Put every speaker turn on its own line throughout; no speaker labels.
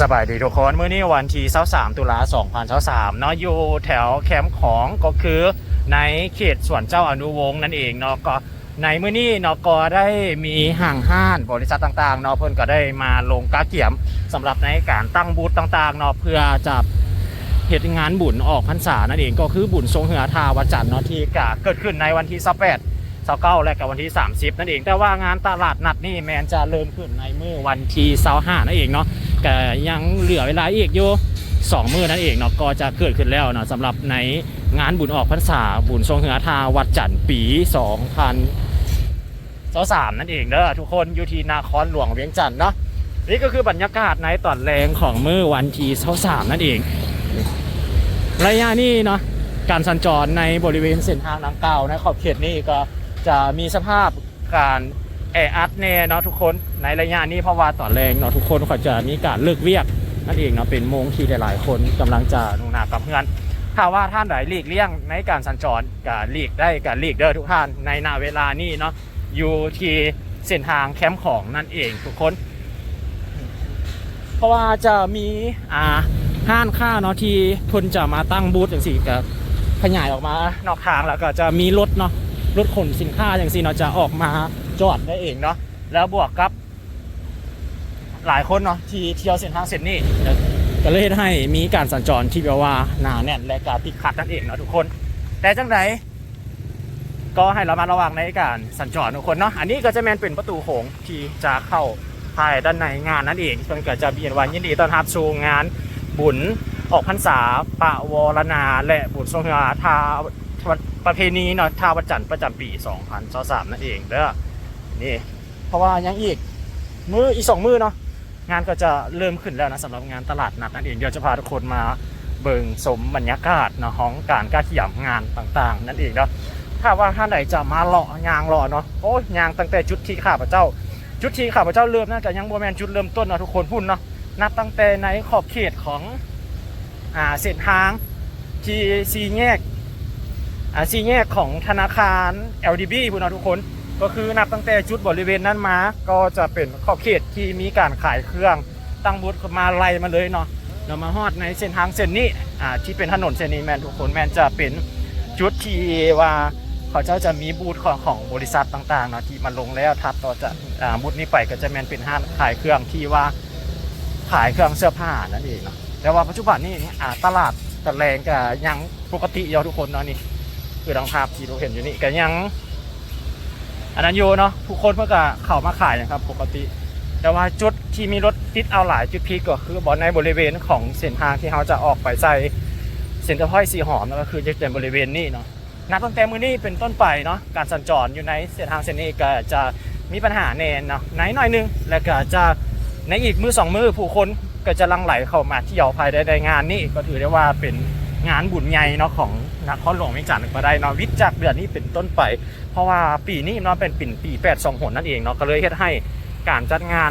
สบายดีทุกคนเมื้อนี้วันที่23ตุลา2023เนาะอยู่แถวแคมป์ของก็คือในเขตสวนเจ้าอนุวงศ์นั่นเองเนาะก็ในเมื้อนี้เนาะก็ได้มีห่างห้านบริษัทต่างๆเนาะเพิ่อนก็ได้มาลงกาเกี่ยมสำหรับในการตั้งบูธต่างๆเนาะเพื่อจะเหตุงานบุญออกพรรษานั่นเองก็คือบุญทรงเหือทาวัจันทร์เนาะที่กเกิดขึ้นในวันที่28 29และกับวันที่ 30 นั่นเอง แต่ว่างานตลาดนัดนี่แมนจะเริ่มขึ้นในมื้อวันที่25นั่นเองเนาะก็ยังเหลือเวลาอีกอยู่สองมื้อนั่นเองเนาะก็จะเกิดขึ้นแล้วเนาะสำหรับในงานบุญออกพรรษาบุญทรงเหือทาวัดจันทร์ปี 2023นั่นเองเด้อทุกคนอยู่ที่นาครหลวงเวียงจันทน์เนาะนี่ก็คือบรรยากาศในตอนแรงของมื้อวันที่23นั่นเอง ระยะนี้เนาะการสัญจรในบริเวณเส้นทางดังกล่าวในขอบเขตนี้ก็ จะมีสภาพการแออัดแน่เนาะทุกคนในระยะนี้เพราะว่าตอนแรงเนาะทุกคนเขาจะมีการเลิกเวียกนั่นเองเนาะเป็นโมงที่หลาย ๆ คนกำลังจะนุ่งหนากับเพื่อนถ้าว่าท่านใดหลีกเลี่ยงในการสัญจรก็หลีกได้ก็หลีกเด้อทุกท่านในนาเวลานี้เนาะอยู่ที่เส้นทางแคมป์ของนั่นเองทุกคน เพราะว่าจะมีอ่าห้านค้าเนาะที่เพิ่นจะมาตั้งบูธอย่างสี่กับขยายออกมานอกทางแล้วก็จะมีรถเนาะ รถขนสินค้าอย่างสี่เนาะจะออกมาจอดได้เองเนาะแล้วบวกกับ หลายคนเนาะที่เที่ยวเส้นทางเส้นนี้ก็เลยเฮ็ดให้มีการสัญจรที่แบบว่าหนาแน่นและการติดขัดนั่นเองเนาะทุกคน แต่จังไดก็ให้เรามาระวังในการสัญจรทุกคนเนาะอันนี้ก็จะแมนเป็นประตูโขงที่จะเข้าภายด้านในงานนั่นเองเพิ่นก็จะมีวันยินดีต้อนรับสู่งานบุญออกพรรษาปะวรณาและบุญทรงเหือทา ประเพณีเนาะทาวัดจันประจำปี 2023นั่นเองเด้อนี่เพราะว่ายังอีกมืออีกสองมือเนาะงานก็จะเริ่มขึ้นแล้วนะสำหรับงานตลาดนัดนั่นเองเดี๋ยวจะพาทุกคนมาเบิ่งสมบรรยากาศเนาะของการก้าขียมงานต่างๆ นั่นเองเนาะถ้าว่าท่านใดจะมาเลาะยางเลาะเนาะโอ้ยยางตั้งแต่จุดที่ข้าพเจ้า จุดที่ข้าพเจ้าเริ่มน่าจะยังโบแมนจุดเริ่มต้นเนาะทุกคนพุ่นเนาะนับตั้งแต่ในขอบเขตของอ่าเส้นทางที่ซีแยก อาซีแยกของธนาคาร LDB พุ่นเนะทุกคน ก็คือนับตั้งแต่จุดบริเวณนั้นมา ก็จะเป็นขอบเขตที่มีการขายเครื่องตั้งบูธมาไล่มาเลยเนาะเรามาฮอดในเส้นทางเส้นนี้อ่าที่เป็นถนนเส้นนี้แมนทุกคนแมนจะเป็นจุดที่ว่าเขาเจ้าจะมีบูธของของบริษัทต่างๆเนาะที่มาลงแล้วทับต่อจากอ่าบูธนี้ไปก็จะแมนเป็นห้างขายเครื่องที่ว่าขายเครื่องเสื้อผ้านั่นเองเนาะแต่ว่าปัจจุบันนี้อ่าตลาดตะแรงก็ยังปกติอยู่ทุกคนเนาะนี่ คือดังภาพที่เราเห็นอยู่นี่ก็ยัง อันนั้นอยู่เนาะทุกคนเพื่อก็เข้ามาขายนะครับ ปกติ แต่ว่าจุดที่มีรถติดเอาหลายจุดพีก็คือบอในบริเวณของเส้นทางที่เขาจะออกไปใส่เซ็นเตอร์พอยสีหอมนั่นก็คือจะเป็นบริเวณนี้เนาะนับตั้งแต่มื้อนี้เป็นต้นไปเนาะการสัญจรอยู่ในเส้นทางเส้นนี้ก็จะมีปัญหาแน่เนาะไหนหน่อยนึงแล้วก็จะในอีกมือสองมือผู้คนก็จะลังไหลเข้ามาที่ยวภายในในงานนี้ก็ถือได้ว่าเป็น งานบุญใหญ่เนาะของนครหลวงเวียงจันทร์ก็ได้เนาะวิจากเดือนนี้เป็นต้นไป เพราะว่าปีนี้เนาะเป็นปีปีแปดสองหนนั่นเองเนาะก็เลยเฮ็ดให้การจัดงาน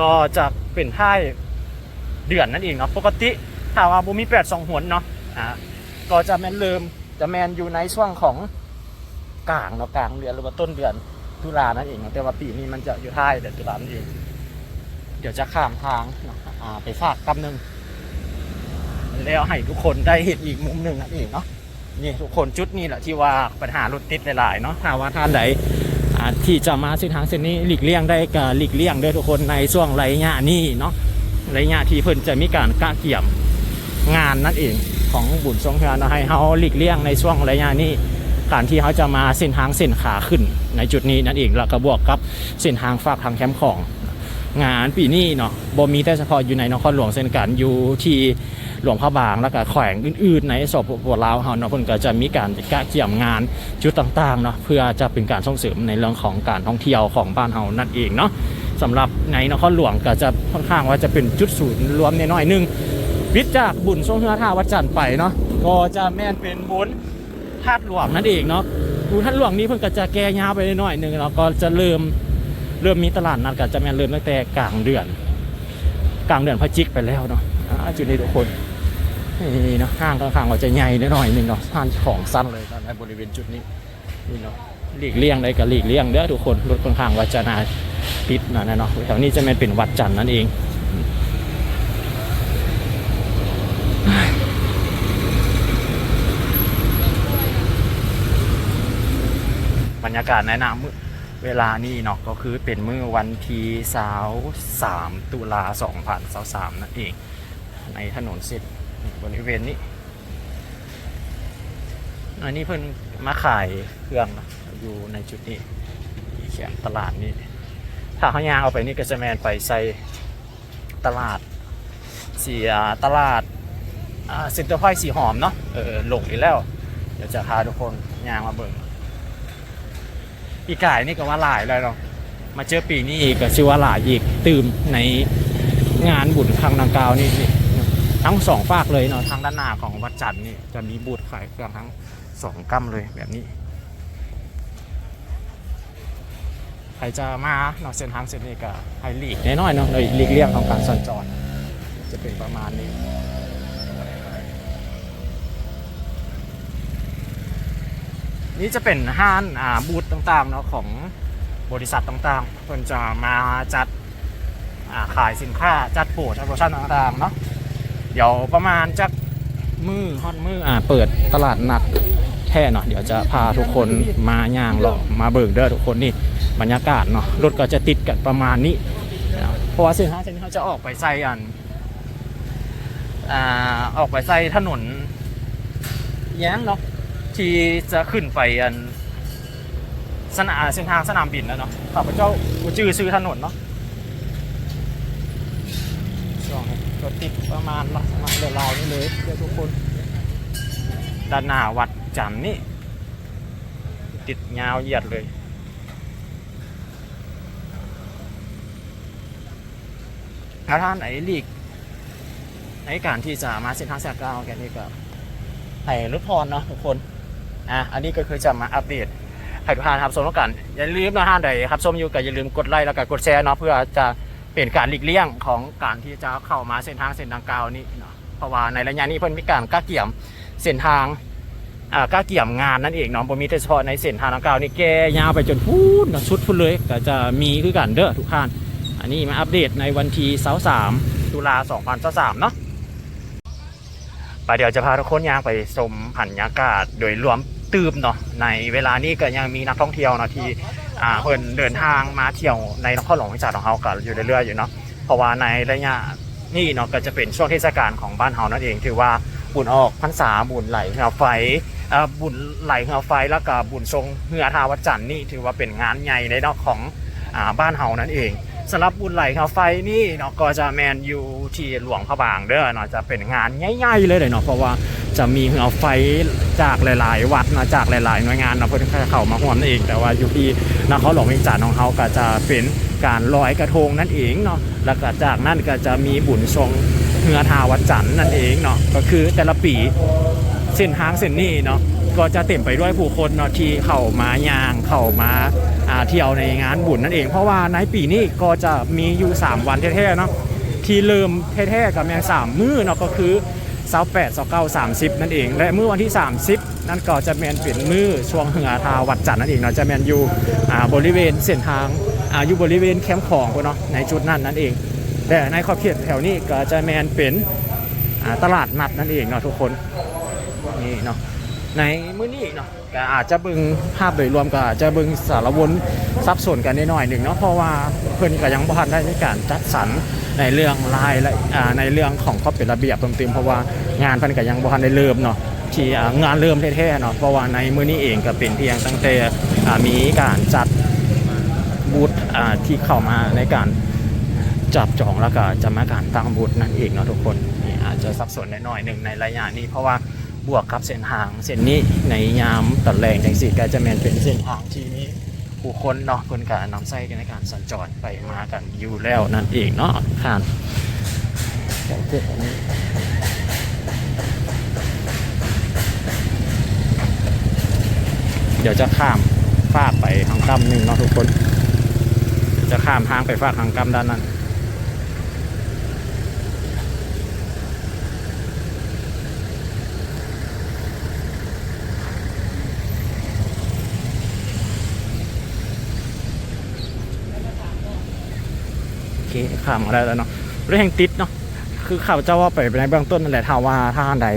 ก็จะเป็นท้ายเดือนนั่นเองเนาะปกติถ้าว่าบุมีแปดสองหนเนาะอ่าก็จะแมนเริ่มจะแมนอยู่ในช่วงของกลางเนาะกลางเดือนหรือว่าต้นเดือนตุลานั่นเองแต่ว่าปีนี้มันจะอยู่ท้ายเดือนตุลานั่นเอง เดี๋ยวจะข้ามทางเนาะไปฝากกำหนึ่ง แล้วให้ทุกคนได้เห็นอีกมุมหนึ่งนั่นเองเนาะนี่ทุกคนจุดนี้แหละที่ว่าปัญหารถติดหลายๆเนาะถ้าว่าท่านใดที่จะมาเส้นทางเส้นนี้หลีกเลี่ยงได้ก็หลีกเลี่ยงด้ทุกคนในช่วงระยะนี้เนาะระยะที่เพิ่นจะมีการกะเกี่ยมงานนั่นเองของบุญทรงเฮือเนาะให้เขาหลีกเลี่ยงในช่วงระยะนี้การที่เขาจะมาเส้นทางเส้นขาขึ้นในจุดนี้นั่นเองแล้วก็บวกกับเส้นทางฝากทางแคมป์ของ งานปีนี้เนาะบ่มีแต่เฉพาะอยู่ในนครหลวงเส้นกันอยู่ที่หลวงพระบางแล้วก็แขวงอื่นๆ ในสปปลาวเฮาเนาะเพิ่นก็จะมีการกะเกี่ยมงานจุดต่างๆเนาะเพื่อจะเป็นการส่งเสริมในเรื่องของการท่องเที่ยวของบ้านเฮานั่นเองเนาะสำหรับในนครหลวงก็จะค่อนข้างว่าจะเป็นจุดศูนย์รวมน้อยๆหนึงวิทจากบุญทรงเฮือท่าวัดจันทร์ไปเนาะก็จะแม่นเป็นบุญธาตุหลวงนั่นเองเนาะบุญธาตุหลวงนี้เพิ่งก็จะแก้ยาวไปหน่อยหนึ่งแล้วก็จะเริ่ม เริ่มมีตลาดนัดก็จะแม่นเริ่มตั้งแต่กลางเดือน กลางเดือนพฤศจิกไปแล้วเนาะจุดนี้ทุกคนนี่เนาะห้างข้างๆก็จะใหญ่หน่อยหนึ่งเนาะห้างของสั้นเลยตอนในบริเวณจุดนี้นี่เนาะหลีกเลี่ยงได้ก็หลีกเลี่ยงเด้อทุกคนรถค่อนข้างว่าจนาติดนะเนาะแถวนี้จะแม่นเป็นวัดจันทร์นั่นเองบรรยากาศในน้ำมือ เวลานี่เนาะก็คือเป็นมื้อวันที่สาวสามตุลาสองพันสาสามนั่นเอง ในถนนเส้นบริเวณนี้ อันนี้เพิ่นมาขายเครื่องเนะอยู่ในจุดนี้แขมตลาดนี้ ถ้าเขายางเอาไปนี่ก็จะแมนไปใส่ตลาดเสียตลาดอ่าเซ็นเตอร์พอยต์สีหอมเนาะเออหลงอีกแล้ว เดี๋ยวจะพาทุกคนยางมาเบิ่ง อีกลายนี่ก็ว่าหลายเลยเนาะมาเจอปีนี้อีกก็ชื่อว่าหลายอีกตื่มในงานบุญครั้งดังกล่าวนี่นี่ทั้งสองฝากเลยเนาะทางด้านหน้าของวัดจันทร์นี่จะมีบูธขายเครื่องทั้งสองกัมเลยแบบนี้ใครจะมาเนาะเส้นทางเส้นนี้ก็ให้หลีกน้อยๆเนาะเลยหลีกเลี่ยงของการสัญจรจะเป็นประมาณนี้ นี่จะเป็นห้านอ่าบูธต่างๆเนาะของบริษัทต่างๆเพิ่นจะมาจัดาขายสินค้าจัดโปรโมชั่นต่างๆเนาะเดี๋ยวประมาณจักมือฮอดมืออ่าเปิดตลาดนัดแท่เนาะเดี๋ยวจะพาทุกคนมาย่างเลาะมาเบิ่งเด้อทุกคนนี่บรรยากาศเนาะรถก็จะติดกันประมาณนี้เพราะว่าส้นทางเส้นนี้เขาจะออกไปใส่อันอ่าออกไปใส่ถนนแย้งเนาะ ที่จะขึ้นไปอันสนามเส้นทางสนามบินแล้วเนาะข้าพเจ้าจื้อซื้อถนนเนาะช่วงรถติดประมาณลักษณเรือราวนี่เลยเดี๋ยวทุกคน ด้านหน้าวัดจันนี่ ติดยาวเหยียดเลยถ้าท่านไหนหลีกในการที่จะมาเส้นทางแสกกลางแกนี่ก็ให้รุดพรเนาะทุกคน อะอันนี้ก็คือจะมาอัปเดตให้ทุกท่านครับชมแล้วกัน อย่าลืมนะท่านใดครับชมอยู่ก็อย่าลืมกดไลค์แล้วก็กดแชร์เนาะเพื่อจะเป็นการหลีกเลี่ยงของการที่จะเข้ามาเส้นทางเส้นทางกล่าวนี้เนาะเพราะว่าในระยะนี้เพิ่นมีการก้าเกี่ยมเส้นทางอ่าก้าเกี่ยมงานนั่นเองเนาะบ่มีแต่เฉพาะในเส้นทางทางกล่าวนี่แกยาวไปจนพูดเนาะชุดพุ่นเลยก็จะมีคือกันเด้อทุกท่าน อันนี้มาอัปเดตในวันที่23ตุลา2023เนาะไปเดี๋ยวจะพาทุกคนยางไปชมบรรยากาศโดยรวม ตืมเนาะในเวลานี้ก็ยังมีนักท่องเที่ยวเนาะที่อ่าเพิ่นเดินทางมาเที่ยวในนครหลวงวิจารณ์ของเราก็อยู่เรื่อยๆอยู่เนาะเพราะว่าในระยะนี้เนาะก็จะเป็นช่วงเทศกาลของบ้านเฮานั่นเองถือว่าบุญออกพรรษาบุญไหลเหือไฟอ่าบุญไหลเหือไฟแล้วก็บุญทรงเหือทาวัดจันทร์นี่ถือว่าเป็นงานใหญ่ในเนาะของอ่าบ้านเฮานั่นเอง สำหรับบุญไหลเขาไฟนี่เนาะก็จะแมนอยู่ที่หลวงพระบางเด้อเนาะจะเป็นงานใหญ่ๆเลยเลยเนาะเพราะว่าจะมีเอาไฟจากหลาย ๆ วัดนะจากหลาย ๆ หน่วยงานเนาะเพื่อเข้ามาร่วมนั่นเอง แต่ว่าอยู่ที่นครหลวงวียงจันทร์ของเขาก็จะเป็นการลอยกระทงนั่นเองเนาะแล้วก็จากนั้นก็จะมีบุญทรงเฮือทาวัดจันนั่นเองเนาะก็คือแต่ละปีเส้นทางเส้นนี้เนาะ ก็จะเต็มไปด้วยผู้คนเนาะที่เข้ามายางเข้ามาเที่ยวในงานบุญนั่นเอง เพราะว่าในปีนี้ก็จะมีอยู่ 3 วันแท้ๆเนาะที่เริ่มแท้ๆกับแมงสามมื้อเนาะก็คือเสาแปดเสาเก้าสามสิบนั่นเอง และมื้อวันที่ 30 นั่นก็จะแมนเปลี่ยนมื้อช่วงเหือทาวัดจันทร์นั่นเองเนาะจะแมนอยู่บริเวณเส้นทางอายู่บริเวณแคมป์ของเนาะในจุดนั้นนั่นเอง แต่ในขอบเขตแถวนี้ก็จะแมนเป็นตลาดนัดนั่นเองเนาะทุกคนนี่เนาะ ในมื้อนี้เนาะก็อาจจะเบึงภาพโดยรวมก็อาจจะเบึงสารวนซับซ้อนกันนิดหน่อยหนึ่งเนาะเพราะว่าเพิ่นก็ยังบ่ทันได้ในการจัดสรรในเรื่องรายและอ่าในเรื่องของข้อเป็นระเบียบเติมๆเพราะว่างานเพิ่นก็ยังบ่ทันได้เริ่มเนาะที่อ่างานเริ่มแท้ๆเนาะเพราะว่าในมื้อนี้เองก็เป็นเพียงตั้งแต่อ่ามีการจัดบูธอ่าที่เข้ามาในการจับจองแล้วก็จะมาการตั้งบูธนั่นเองเนาะทุกคนนี่อาจจะสับสนนิดหน่อยหนึ่งในระยะนี้เพราะว่า บวกกับเส้นทางเส้นนี้ในยามตอนแรงจังสิก็จะแมนเป็นเส้นทางที่มีผู้คนเนาะคนการนำใช้กันในการสัญจรไปมากันอยู่แล้วนั่นเองเนาะข้านเดี๋ยวจะข้ามฟากไปทางกำหนึ่งเนาะทุกคน จะข้ามทางไปฟากทางกำด้านนั้น เคข้ามมาได้แล้วเนาะเรื่องติดเนาะคือข้าพเจ้าว่าไปในเบื้องต้นนั่นแหละถ้าว่าถ้าไหน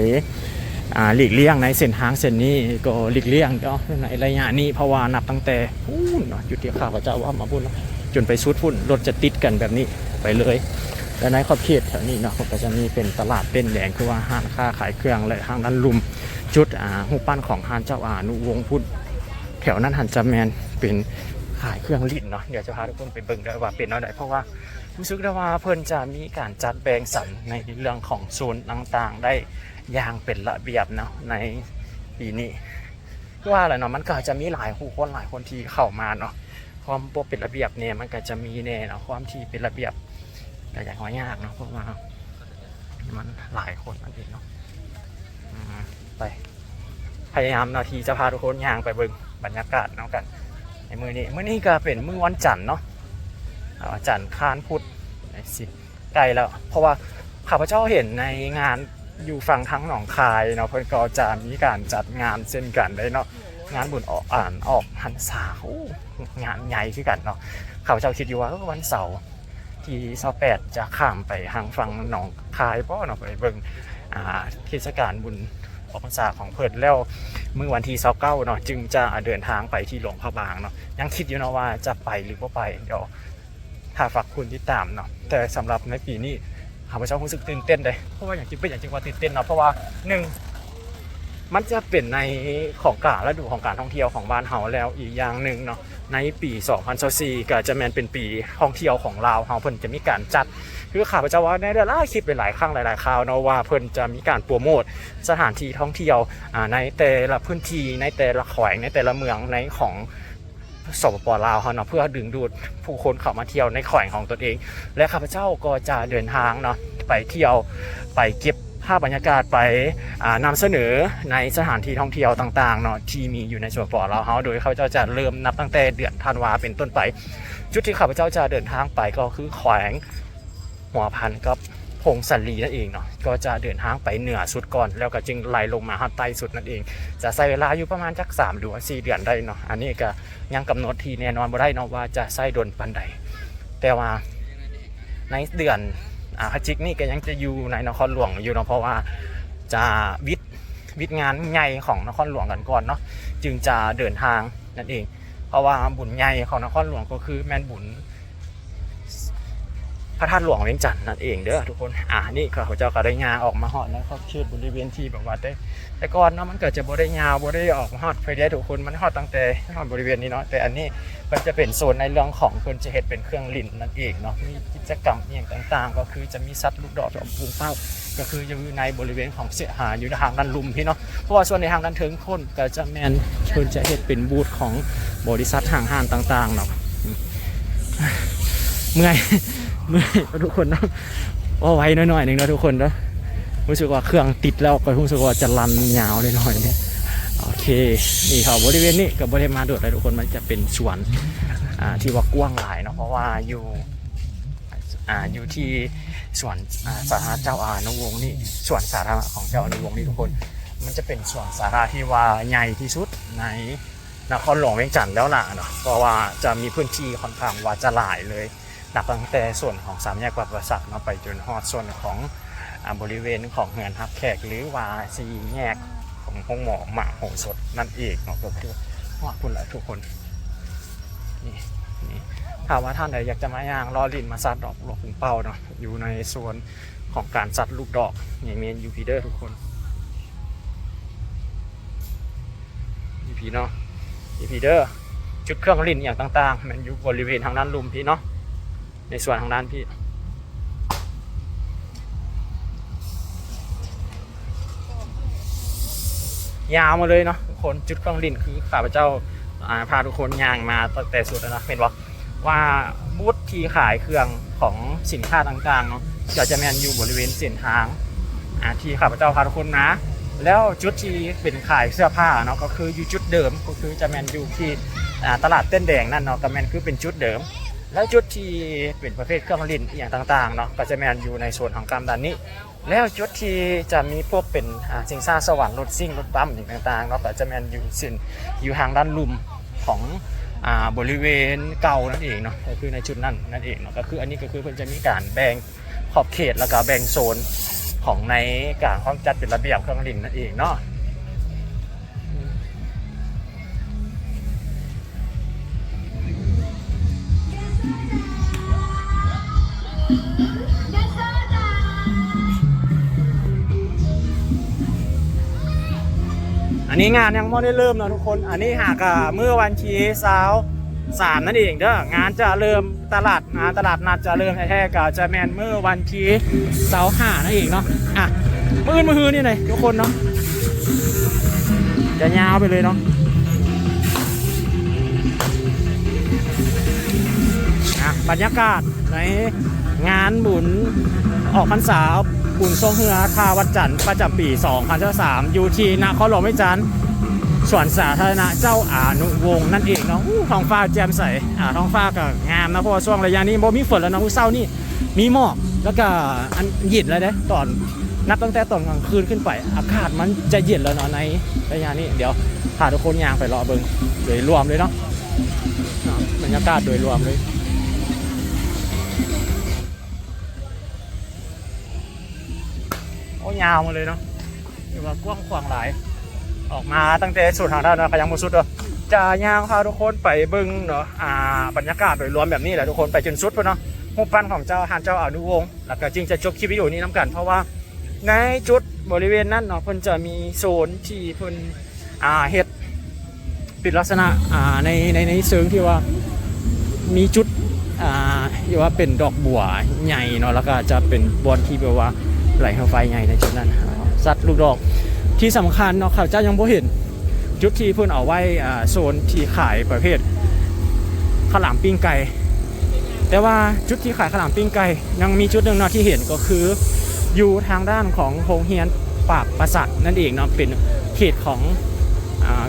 อ่าหลีกเลี่ยงในเส้นทางเส้นนี้ก็หลีกเลี่ยงเนาะในระยะนี้เพราะว่านับตั้งแต่พูนเนาะจุดที่ข้าพเจ้าว่ามาพูดเนาะจนไปสุดพุ่นรถจะติดกันแบบนี้ไปเลยและในขอบเขตแถวนี้เนาะก็จะมีเป็นตลาดเป็นแหล่งคือว่าห้างค้าขายเครื่องและทางด้านลุมจุดอ่าหูปปั้นของฮานเจ้าอานุวงศ์พุทธแถวนั้นหันจะแมนเป็นขายเครื่องลิ้นเนาะเดี๋ยวจะพาทุกคนไปเบิ่งได้ว่าเป็นอะไรเพราะว่า รู้สึกได้ว่าเพิ่นจะมีการจัดแบ่งสรรในเรื่องของโซนต่างๆ ได้อย่างเป็นระเบียบเนาะในปีนี้ว่าอะไรเนาะมันก็จะมีหลายผู้คนหลายคนที่เข้ามาเนาะความบ่เป็นระเบียบเนี่ยมันก็จะมีแน่เนาะความที่เป็นระเบียบแต่อย่างว่ายากเนาะเพราะว่ามันหลายคนนั่นเองเนาะไปพยายามนาะที่จะพาทุกคนย่างไปเบิ่งบรรยากาศเนาะกันในมือนี้มือนี้ก็เป็นมื้อวันจันทร์เนาะ อาจันทร์คานพุทธไหนสิใกลแล้ว เพราะว่าข้าพเจ้าเห็นในงานอยู่ฝั่งทั้งหนองคายเนาะเพิ่นก็จะมีการจัดงานเช่นกันได้เนาะงานบุญออกอ่านออกหันษางานใหญ่คือกันเนาะข้าพเจ้าคิดอยู่ว่าวันเสาร์ที่28จะข้ามไปทางฝั่งหนองคายเพราะเนาะไปเบิ่งอ่าเทศกาลบุญออกพรรษาของเพิ่นแล้วเมื่อวันที่29เนาะจึงจะเดินทางไปที่หลวงพระบางเนาะยังคิดอยู่เนาะว่าจะไปหรือว่าไปเดี๋ยว ถ้าฝากคุณที่ตามเนาะแต่สำหรับในปีนี้ข้าพเจ้ารู้สึกตื่นเต้นเลยเพราะว่าอย่างจริงเป็นอย่างจริงว่าตื่นเต้นเนาะเพราะว่าหนึ่งมันจะเป็นในของกลารฤดูของการท่องเที่ยวของบ้านเฮาแล้วอีกอย่างหนึ่งเนาะในปี 2024ก็จะแมนเป็นปีท่องเที่ยวของลาวเฮาเพิ่นจะมีการจัดคือข้าพเจ้าว่าในหลายคลิปหลายๆครั้งหลายๆคราวเนาะว่าเพิ่นจะมีการโปรโมทสถานที่ท่องเที่ยวในแต่ละพื้นที่ในแต่ละแขวงในแต่ละเมืองในของ สปปลาวเขาเนาะเพื่อดึงดูดผู้คนเข้ามาเที่ยวในแขวงของตนเอง และข้าพเจ้าก็จะเดินทางเนาะไปเที่ยวไปเก็บภาพบรรยากาศไปอ่านำเสนอในสถานที่ท่องเที่ยวต่างๆเนาะที่มีอยู่ในสปปลาวเขาโดยข้าพเจ้าจะเริ่มนับตั้งแต่เดือนธันวาเป็นต้นไป จุดที่ข้าพเจ้าจะเดินทางไปก็คือแขวงหัวพันกับ พงสันลีนั่นเองเนาะก็จะเดินทางไปเหนือสุดก่อน แล้วก็จึงไหลลงมาทางใต้สุดนั่นเอง จะใช้เวลาอยู่ประมาณจักสามหรือว่าสี่เดือนได้เนาะอันนี้ก็ยังกำหนดที่แน่นอนบ่ได้เนาะว่าจะใส่ดนปันใด แต่ว่าในเดือนอาพฤศจิกนี่ก็ยังจะอยู่ในนครหลวงอยู่เนาะเพราะว่าจะวิทย์วิทย์งานใหญ่ของนครหลวงกันก่อนเนาะจึงจะเดินทางนั่นเอง เพราะว่าบุญใหญ่ของนครหลวงก็คือแม่นบุญ พระธาตุหลวงเวียงจันทน์นั่นเองเด้อทุกคนอ่านี่เขาเจ้าก็ได้งาออกมาหอดแล้วเขาเชิดบริเวณที่แบบว่าได้ แต่ก่อนเนาะมันเกิดจะบ่ได้ยาวบ่ได้ออกมาฮอดไฟแดงทุกคนมันฮอดตั้งแต่ฮอดบริเวณนี้เนาะแต่อันนี้มันจะเป็นโซนในเรื่องของเพิ่นจะเฮ็ดเป็นเครื่องลิ้นนั่นเองเนาะมีกิจกรรมอย่างต่างๆ ก็คือจะมีสัตว์ลูกดอกจอมพุงเป้าก็คืออยู่ในบริเวณของเสียหาอยู่ในทางด้านลุมพี่เนาะเพราะว่าส่วนในทางด้านเทิงคนก็จะแมนเพิ่นจะเฮ็ดเป็นบูธของบริษัทห้างห้านต่างๆเนาะเมื่อย เมื่อยทุกคนนะว่าไว้หน่อยๆหนึ่งนะทุกคนนะรู้สึกว่าเครื่องติดแล้วก็รู้สึกว่าจะรันยาวเลยหน่อยเนี่ยโอเคนี่ครับบริเวณนี้กับบริเวณมาโดดเลยทุกคนมันจะเป็นสวนที่ว่ากว้างหลายเนาะเพราะว่าอยู่อ่าอยู่ที่สวนสาธารณเจ้าอานุวงศ์นี่สวนสาธารณะของเจ้าอานุวงศ์นี่ทุกคน มันจะเป็นสวนสาธารณะที่ว่าใหญ่ที่สุดในนครหลวงเวียงจันทร์แล้วล่ะเนาะเพราะว่าจะมีพื้นที่ค่อนข้างว่าจะหลายเลย นับตั้งแต่ส่วนของสามแยกวัดประสาทเนาไปจนฮอดส่วนของบริเวณของเหือนฮับแขกหรือว่าสีแยกของห้องหมอหมาโหสดนั่นเองเนาะก็คือว่าคุณหลายทุกคนนี่นี่ถ้าว่าท่านใดอยากจะมาย่างรอลินมาซัดดอกหลวงปุงเป้าเนาะอยู่ในส่วนของการซัดลูกดอกอย่เมนยูพีเดอร์ทุกคนยูพีเนาะยูพีเดอร์จุดเครื่องลินอย่างต่างๆ มันอยู่บริเวณทางด้านลุมพี่เนาะ ในส่วนทางด้านพี่ ยาวมาเลยเนาะทุกคนจุดเครื่องลินคือข้าพเจ้าพาทุกคนย่างมาตั้งแต่สุดแล้วนะเห็นบอกว่าบูธที่ขายเครื่องของสินค้าต่างๆเนาะจะจะแมนอยู่บริเวณเส้นทางที่ข้าพเจ้าพาทุกคนนะ แล้วจุดที่เป็นขายเสื้อผ้าเนาะก็คืออยู่จุดเดิมก็คือจะแมนอยู่ที่ตลาดเต้นแดงนั่นเนาะก็แมนคือเป็นจุดเดิม แล้วจุดที่เป็นประเภทเครื่องลินอย่างต่างๆเนาะก็จะแมนอยู่ในส่วนของกรรมดันนี้ แล้วจุดที่จะมีพวกเป็นสิงซ่าสวรรค์รถซิ่งรถบัมอย่างต่างๆเนาะก็จะแมนอยู่สินอยู่ทางด้านลุมของอบริเวณเก่านั่นเองเนาะก็คือในจุดนั้นนั่นเองเนาะก็คืออันนี้ก็คือเพิ่นจะมีการแบ่งขอบเขตแล้วก็แบ่งโซนของในการห้องจัดเป็นระเบียบเครื่องลินนั่นเองเนาะ อันนี้งานยังไม่ได้เริ่มนะทุกคน อันนี้หากเมื่อวันที่สาวสามนั่นเองเด้องานจะเริ่มตลาดงานตลาดนัดจะเริ่มแท้ๆก็จะแมนเมื่อวันที่สาวห้านั่นเองเนาะอะมื่นมือฮือนี่เลยทุกคนเนาะจะยาวไปเลยเนาะอะบรรยากาศในงานบุญออกพรรษา บุญทรงเฮือคาวัดจันทร์ประจำปี2023อยู่ที่นครหลวงไม่จันทร์สวนสาธารณะเจ้าอานุวงศ์นั่นเองเนาะท้องฟ้าแจ่มใสอ่าท้องฟ้าก็งามนะเพราะว่าช่วงระยะนี้บ่มีฝนแล้วเนาะมื้อเช้านี่มีหมอกแล้วก็อันเย็นเลยเด้ตอนนับตั้งแต่ตอนกลางคืนขึ้นไป อากาศมันจะเย็นแล้วเนาะในระยะนี้เดี๋ยวพาทุกคนย่างไปรอเบิงโดยรวมเลยเนาะบรรยากาศโดยรวมเลย ยาวมาเลยเนาะอยู่ว่ากว้างขวางหลาย ออกมาตั้งแต่สุดทางด้านนะขยังมุสุดเนาะจะย่างพาทุกคนไปบิ้งเนาะอ่าบรรยากาศโดยรวมแบบนี้แหละทุกคนไปจนสุดเพื่อนเนาะรูปปั้นของเจ้าหานเจ้าอานุวงศ์แล้วก็จริงจะจบคลิปวิดีโอนี้น้ำกัน เพราะว่าในจุดบริเวณนั้นเนาะเพิ่นจะมีโซนที่เพิ่นอ่าเฮ็ดป็นลักษณะอ่าในในในเชิงที่ว่ามีจุดอ่าที่ว่าเป็นดอกบัวใหญ่เนาะแล้วก็จะเป็นบอลที่แบบว่า ไหลเข้าไฟใหญ่ในจุดนั้นสัตว์ลูกดอกที่สำคัญเนาะข้าเจ้ายังบ่เห็น จุดที่เพิ่นเอาไว้อ่าโซนที่ขายประเภทข้าวหลามปิ้งไก่แต่ว่าจุดที่ขายข้าวหลามปิ้งไก่ยังมีจุดหนึ่งเนาะที่เห็นก็คือ อยู่ทางด้านของโรงเรียนปากประสักนั่นเองเนาะเป็นเขตของ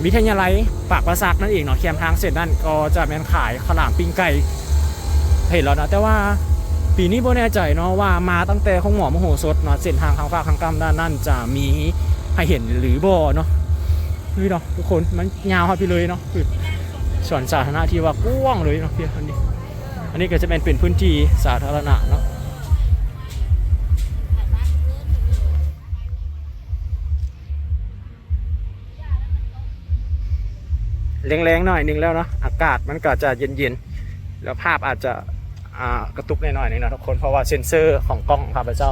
วิทยาลัยปากประสักนั่นเองเนาะแคมทางเสร็จนั่นก็จะเป็นขายข้าวหลามปิ้งไก่เห็นแล้วนะแต่ว่า ปีนี้โบแน่ใจเนาะว่ามาตั้งแต่ของหมอมโหสถเนาะเส้นทางทางฟ้ากทางกำด้านนั่นจะมีให้เห็นหรือบ่เนาะนี่เนาะทุกคนมันยาวครับพี่เลยเนาะคือสวนสาธารณะที่ว่ากว้างเลยเนาะพี่อันนี้ อันนี้ก็จะเป็นเป็นพื้นที่สาธารณะเนาะแรงๆหน่อยนึงแล้วเนาะอากาศมันก็จะเย็นๆแล้วภาพอาจจะ กระตุกหน่อยๆนึงนะทุกคนเพราะว่าเซ็นเซอร์ของกล้องข้าพเจ้า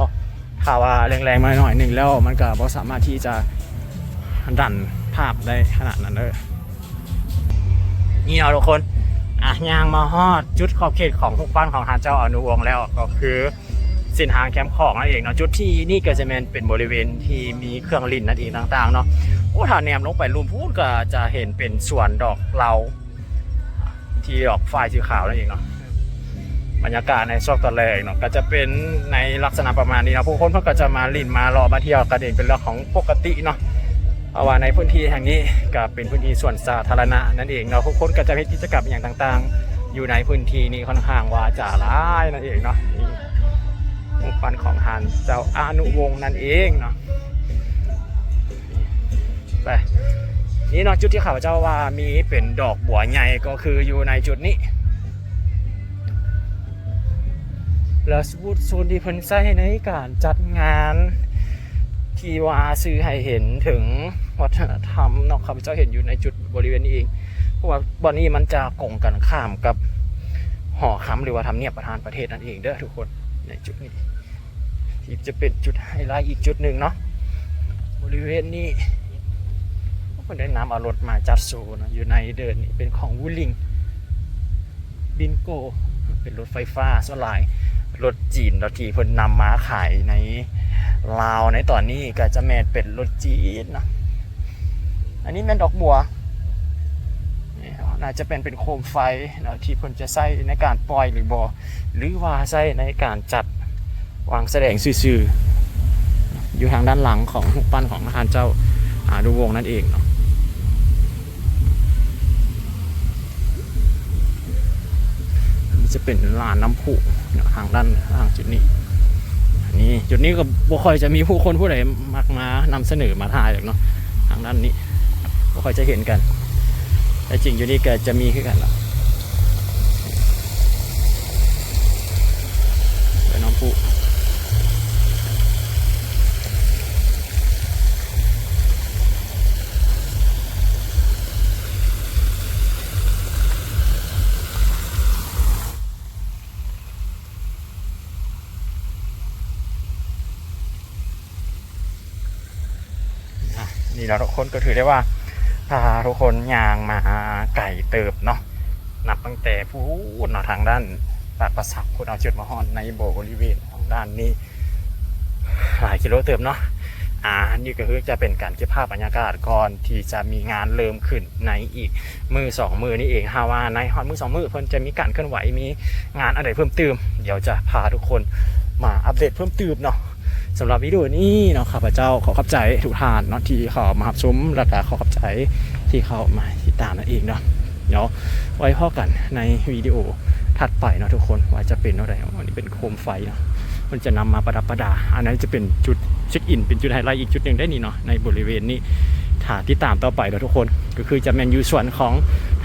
ถ้าว่าแรงๆมาหน่อยหนึ่งแล้ว มันก็บ่สามารถที่จะดันภาพได้ขนาดนั้นเลยนี่เนาทุกคนอะย่างมาฮอดจุดขอบเขตของทุกปั้นของทางเจ้าอนุวงศ์แล้วก็คือเส้นทางแคมป์ของนั่นเองเนาะจุดที่นี่ก็จะเป็นเป็นบริเวณที่มีเครื่องลินนั่นเองต่างๆเนาะโอ้ถ้าแนมลงไปรูมพูดก็จะเห็นเป็นสวนดอกเหลาที่ดอกฝ้ายสีขาวนั่นเองเนาะ บรรยากาศในช่วงตอนแรกเนาะก็จะเป็นในลักษณะประมาณนี้นะผู้คนเพิ่นก็จะมาลินมารอมาเที่ยวกันเองเป็นเรื่องของปกติเนาะเพราะว่าในพื้นที่แห่งนี้ก็เป็นพื้นที่ส่วนสาธารณะนั่นเองเนาะผู้คนก็จะมีกิจกรรมอย่างต่างๆ อยู่ในพื้นที่นี้ค่อนข้างว่าจะหลายนั่นเองเนาะนี่รูปปั้นของทานเจ้าอานุวงศ์นั่นเองเนาะไปนี่เนาะจุดที่ข้าพเจ้าว่ามีเป็นดอกบัวใหญ่ก็คืออยู่ในจุดนี้ แล้วบูธโซนที่เพิ่นใช้ในการจัดงานที่ว่าซื้อให้เห็นถึงวัฒนธรรมเนาะข้าพเจ้าเห็นอยู่ในจุดบริเวณนี้เอง เพราะว่าบอนนี้มันจะกงกันข้ามกับหอคำหรือว่าทำเนียบประธานประเทศนั่นเองเด้อทุกคนในจุดนี้ที่จะเป็นจุดไฮไลท์อีกจุดหนึ่งเนาะบริเวณนี้คนได้นำเอารถมาจัดโซนะอยู่ในเดินนี่เป็นของวูลิงบินโกเป็นรถไฟฟ้าสลาย รถจีนรถที่เพิ่นนำมาขายในลาวในตอนนี้ก็จะแมนเป็นรถจีนนะอันนี้แม่นดอกบัวน่าจะเป็นเป็นโคมไฟนะที่เพิ่นจะใช้ในการปล่อยหรือบอหรือว่าใช้ในการจัดวางแสดงซื่อๆอยู่ทางด้านหลังของรูปปั้นของทหารเจ้าอาดูวงนั่นเองเนาะจะเป็นลานน้ำพุ ทางด้านทางจุดนี้อันนี้จุดนี้ก็บ่ค่อยจะมีผู้คนผู้ใดมากมานำเสนอมาถ่ายหรอกเนาะทางด้านนี้บ่ค่อยจะเห็นกัน แต่จริงอยู่นี่ก็จะมีขึ้นกันละเป็นน้ำพุ นี่เราทุกคนก็ถือได้ว่าพาทุกคนยางมาไก่เติบเนาะนับตั้งแต่พูดเนาะทางด้านปากประสักคุณเอาจุดมาฮอนในโบบริเวณของด้านนี้ หลายกิโลเติมเนาะอ่านี่ก็คือจะเป็นการเก็บภาพบรรยากาศก่อนที่จะมีงานเริ่มขึ้นในอีกมือสองมือนี่เองฮาว่าในฮอนมือสองมือเพิ่นจะมีการเคลื่อนไหวมีงานอะไรเพิ่มเติมเดี๋ยวจะพาทุกคนมาอัปเดตเพิ่มเติมเนาะ สำหรับวิดีโอนี้เนาะข้าพเจ้าขอขอบใจทุกท่านเนาะที่เข้ามารับชมและก็ขอขอบใจที่เข้ามาติดตามนั่นเองเนาะเดี๋ยวไว้พ่อกันในวิดีโอถัดไปเนาะทุกคนว่าจะเป็นอะไรอันนี้เป็นโคมไฟเนาะมันจะนำมาประดับประดา อันนั้นจะเป็นจุดเช็คอิน เป็นจุดไฮไลท์อีกจุดหนึ่งได้นี่เนาะในบริเวณนี้ถ้าที่ตามต่อไปเราทุกคนก็คือจะแมนยูส่วนของ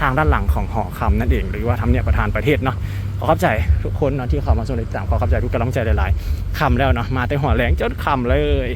ทางด้านหลังของหอคำนั่นเอง หรือว่าทำเนียบประธานประเทศเนาะขอขอบใจทุกคนเนาะที่เข้ามาสนใจตามขอขอบใจทุกกำลังใจหลายๆคำแล้วเนาะมาแต่หัวแรงจนคำเลย